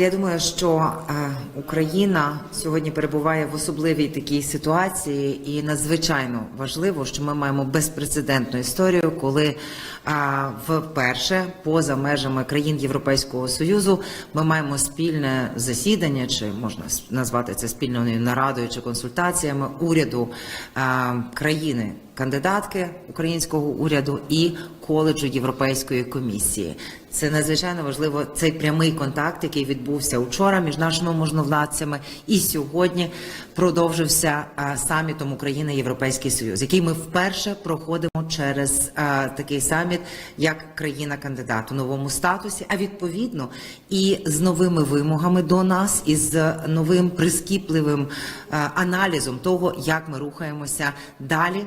Я думаю, що е, Україна сьогодні перебуває в особливій такій ситуації, і надзвичайно важливо, що ми маємо безпрецедентну історію, коли е, вперше поза межами країн Європейського союзу ми маємо спільне засідання, чи можна назвати це спільною нарадою чи консультаціями уряду е, країни кандидатки українського уряду і коледжу Європейської комісії. Це надзвичайно важливо. Цей прямий контакт, який відбувся вчора між нашими можновладцями, і сьогодні продовжився самітом України Європейський Союз, який ми вперше проходимо через такий саміт як країна-кандидат у новому статусі, а відповідно і з новими вимогами до нас, і з новим прискіпливим аналізом того, як ми рухаємося далі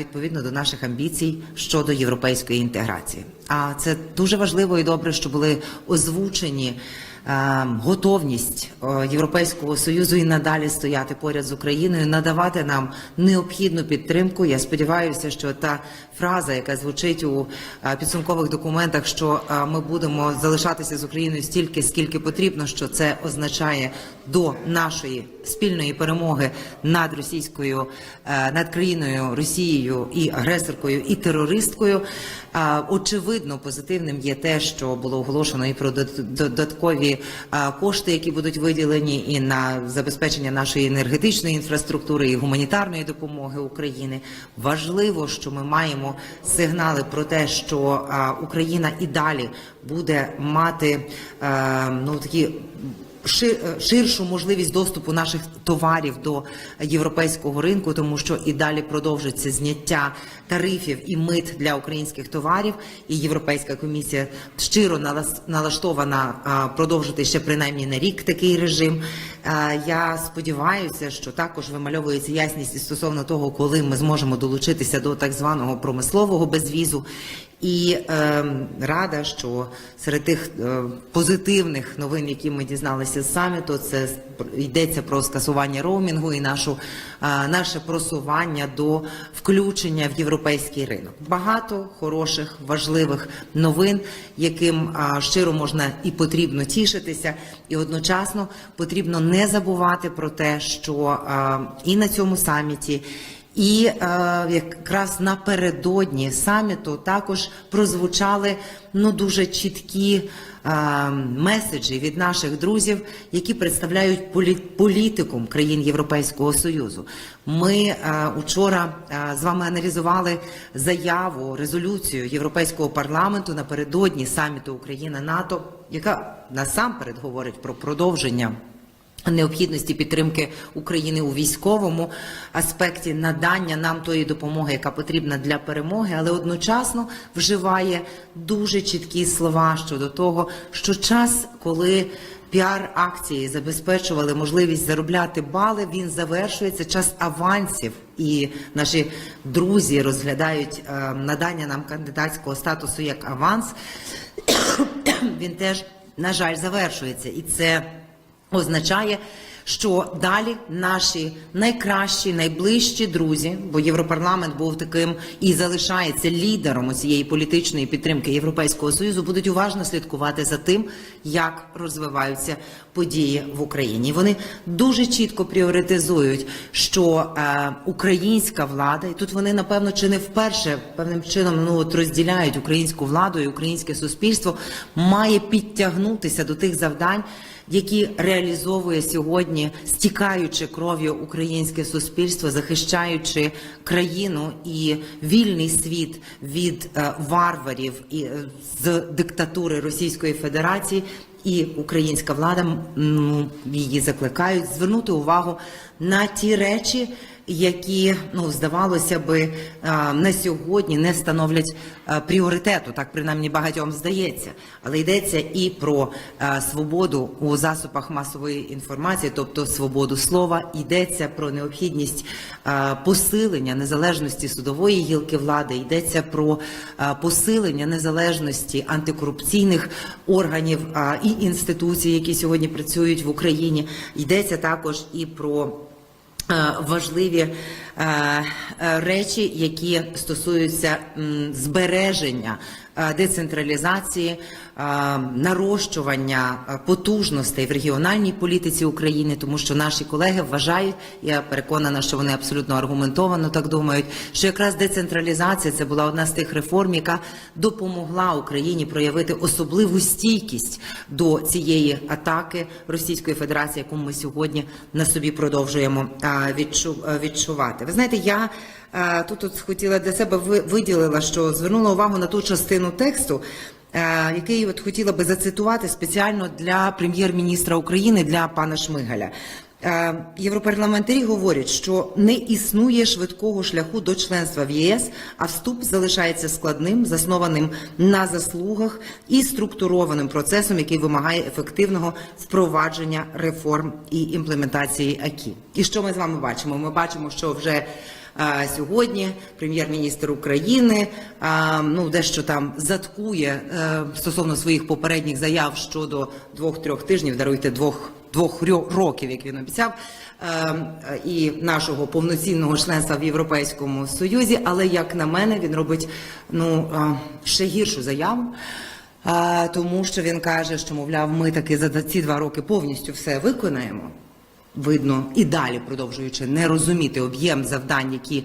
відповідно до наших амбіцій щодо європейської інтеграції. А це дуже важливо і добре, що були озвучені. е, Готовність е, Європейського союзу і надалі стояти поряд з Україною, надавати нам необхідну підтримку. Я сподіваюся, що та фраза, яка звучить у е, підсумкових документах, що ми будемо залишатися з Україною стільки, скільки потрібно, що це означає до нашої спільної перемоги над російською е, над країною Росією і агресоркою і терористкою. Е, Очевидно, позитивним є те, що було оголошено і про додаткові е, кошти, які будуть виділені, і на забезпечення нашої енергетичної інфраструктури і гуманітарної допомоги України. Важливо, що ми маємо сигнали про те, що Україна і далі буде мати ну такі ширшу можливість доступу наших товарів до європейського ринку, тому що і далі продовжиться зняття тарифів і мит для українських товарів. І Європейська комісія щиро налаштована продовжити ще принаймні на рік такий режим. Я сподіваюся, що також вимальовується ясність і стосовно того, коли ми зможемо долучитися до так званого промислового безвізу. І е, рада, що серед тих е, позитивних новин, які ми дізналися з саміту, це йдеться про скасування роумінгу і нашу е, наше просування до включення в європейський ринок. Багато хороших, важливих новин, яким е, щиро можна і потрібно тішитися, і одночасно потрібно не забувати про те, що е, і на цьому саміті. І е, якраз напередодні саміту також прозвучали ну дуже чіткі е, меседжі від наших друзів, які представляють полі- політикум країн Європейського союзу. Ми е, учора е, з вами аналізували заяву, резолюцію Європейського парламенту напередодні саміту Україна НАТО, яка насамперед говорить про продовження необхідності підтримки України у військовому аспекті надання нам тої допомоги, яка потрібна для перемоги, але одночасно вживає дуже чіткі слова щодо того, що час, коли піар-акції забезпечували можливість заробляти бали, він завершується час авансів, і наші друзі розглядають е, надання нам кандидатського статусу як аванс. він теж на жаль завершується, і це означає, що далі наші найкращі, найближчі друзі, бо Європарламент був таким і залишається лідером цієї політичної підтримки Європейського союзу, будуть уважно слідкувати за тим, як розвиваються події в Україні. Вони дуже чітко пріоритизують, що е, українська влада, і тут вони напевно чи не вперше певним чином ну от розділяють українську владу і українське суспільство, має підтягнутися до тих завдань які реалізовує сьогодні, стікаючи кров'ю українське суспільство, захищаючи країну і вільний світ від е, варварів і е, з диктатури Російської Федерації. І українська влада її закликають звернути увагу на ті речі, які ну здавалося би е, на сьогодні не становлять е, пріоритету, так принаймні багатьом здається. Але йдеться і про е, свободу у засобах масової інформації, тобто свободу слова, йдеться про необхідність посилення незалежності судової гілки влади, йдеться про посилення незалежності антикорупційних органів і інституцій, які сьогодні працюють в Україні. Йдеться також і про важливі е, е, речі, які стосуються збереження. Е, Децентралізації, е, нарощування е, потужностей в регіональній політиці України, тому що наші колеги вважають, я переконана, що вони абсолютно аргументовано так думають, що якраз децентралізація це була одна з тих реформ, яка допомогла Україні проявити особливу стійкість до цієї атаки Російської Федерації, яку ми сьогодні на собі продовжуємо відчувати. Ви знаєте, я е, тут хотіла для себе виділила, що звернула увагу на ту частину тексту. е, Який от хотіла би зацитувати спеціально для прем'єр-міністра України для пана Шмигаля. Е, Європарламентарі говорять, що не існує швидкого шляху до членства в ЄС, а вступ залишається складним, заснованим на заслугах і структурованим процесом, який вимагає ефективного впровадження реформ і імплементації АКІ. І що ми з вами бачимо? Ми бачимо, що вже а, Сьогодні прем'єр-міністр України а, ну дещо там заткує е, стосовно своїх попередніх заяв щодо двох-трьох тижнів, даруйте двох двох років, як він обіцяв, е, і нашого повноцінного членства в Європейському Союзі. Але як на мене, він робить ну е, ще гіршу заяву. Тому що він каже, що мовляв, ми таки за ці два роки повністю все виконаємо. Видно і далі продовжуючи не розуміти об'єм завдань, які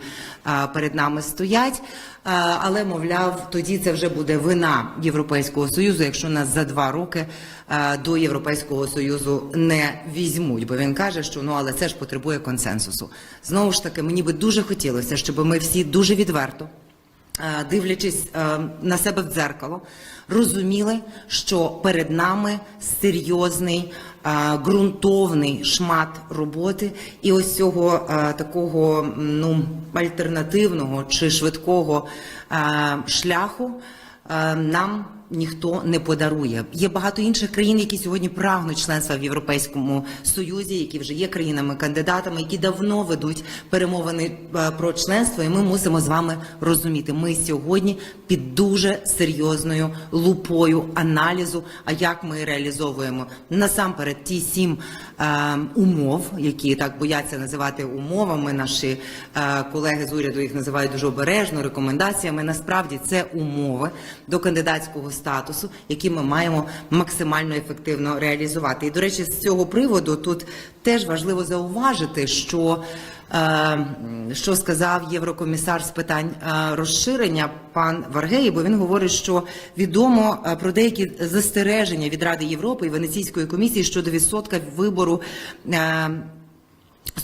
перед нами стоять. Але мовляв, тоді це вже буде вина Європейського союзу, якщо нас за два роки до Європейського союзу не візьмуть. Бо він каже, що ну але це ж потребує консенсусу. Знову ж таки, мені би дуже хотілося, щоб ми всі дуже відверто дивлячись е, на себе в дзеркало, розуміли, що перед нами серйозний е, ґрунтовний шмат роботи, і ось цього е, такого ну альтернативного чи швидкого е, шляху е, нам ніхто не подарує. Є багато інших країн, які сьогодні прагнуть членства в Європейському Союзі, які вже є країнами-кандидатами, які давно ведуть перемовини е, про членство. І ми мусимо з вами розуміти. Ми сьогодні під дуже серйозною лупою аналізу. А як ми реалізовуємо насамперед ті сім е, умов, які так бояться називати умовами. Наші е, колеги з уряду їх називають дуже обережно рекомендаціями. Насправді це умови до кандидатського статусу, які ми маємо максимально ефективно реалізувати. І до речі, з цього приводу тут теж важливо зауважити, що е, що сказав єврокомісар з питань е, розширення пан Варгеї, бо він говорить, що відомо е, про деякі застереження від Ради Європи і Венеційської комісії щодо відсотка вибору.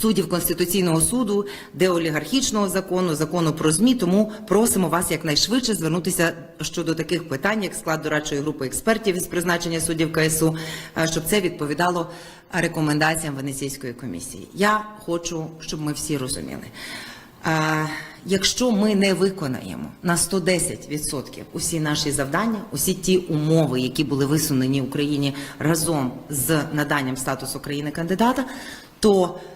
Суддів Конституційного суду, деолігархічного закону, закону про ЗМІ. Тому просимо вас якнайшвидше звернутися щодо таких питань, як склад дорадчої групи експертів із призначення суддів КСУ, е, щоб це відповідало рекомендаціям Венеційської комісії. Я хочу, щоб ми всі розуміли. Е, Якщо ми не виконаємо на 110% усі наші завдання, усі ті умови, які були висунені Україні разом з наданням статусу країни-кандидата, то е,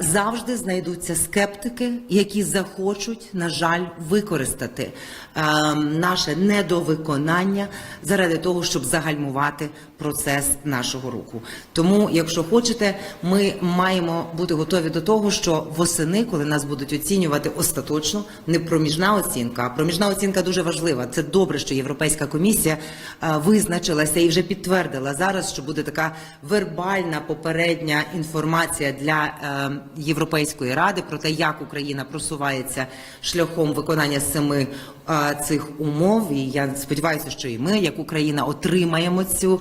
завжди знайдуться скептики, які захочуть, на жаль, використати е, наше недовиконання заради того, щоб загальмувати процес нашого руху. Тому, якщо хочете, ми маємо бути готові до того, що восени, коли нас будуть оцінювати остаточно, не проміжна оцінка, а проміжна оцінка дуже важлива. Це добре, що Європейська комісія е, визначилася і вже підтвердила зараз, що буде така вербальна попередня інформація для е, Європейської ради про те, як Україна просувається шляхом виконання семи е, цих умов. І я сподіваюся, що і ми, як Україна, отримаємо цю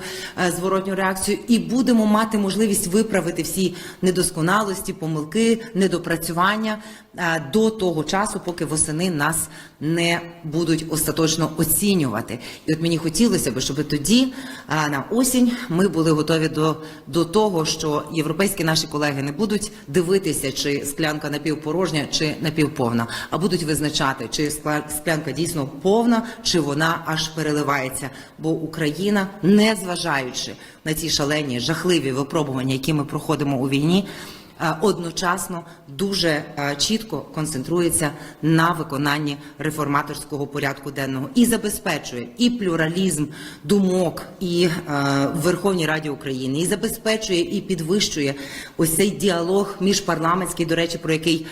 зворотню реакцію і будемо мати можливість виправити всі недосконалості, помилки, недопрацювання е, до того часу, поки восени нас не будуть остаточно оцінювати. І от мені хотілося б, щоб тоді е, на осінь ми були готові до, до того, що європейські наші колеги не будуть дивитися, чи склянка напівпорожня, чи напівповна, а будуть визначати, чи склянка дійсно повна, чи вона аж переливається. Бо Україна, не зважаючи на ті шалені жахливі випробування, які ми проходимо у війні. Е, одночасно дуже е, чітко концентрується на виконанні реформаторського порядку денного і забезпечує і плюралізм думок і е, в Верховній Раді України, і забезпечує і підвищує ось цей діалог міжпарламентський, до речі, про який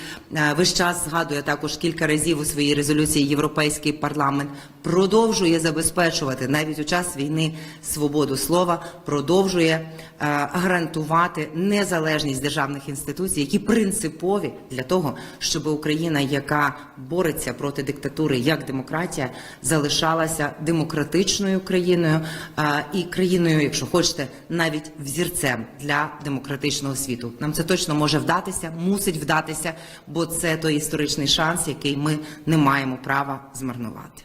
весь час згадує також кілька разів у своїй резолюції Європейський парламент, продовжує забезпечувати навіть у час війни свободу слова, продовжує гарантувати незалежність державних інституцій, які принципові для того, щоб Україна, яка бореться проти диктатури як демократія, залишалася демократичною країною е, і країною, якщо хочете, навіть взірцем для демократичного світу. Нам це точно може вдатися, мусить вдатися, бо це той історичний шанс, який ми не маємо права змарнувати.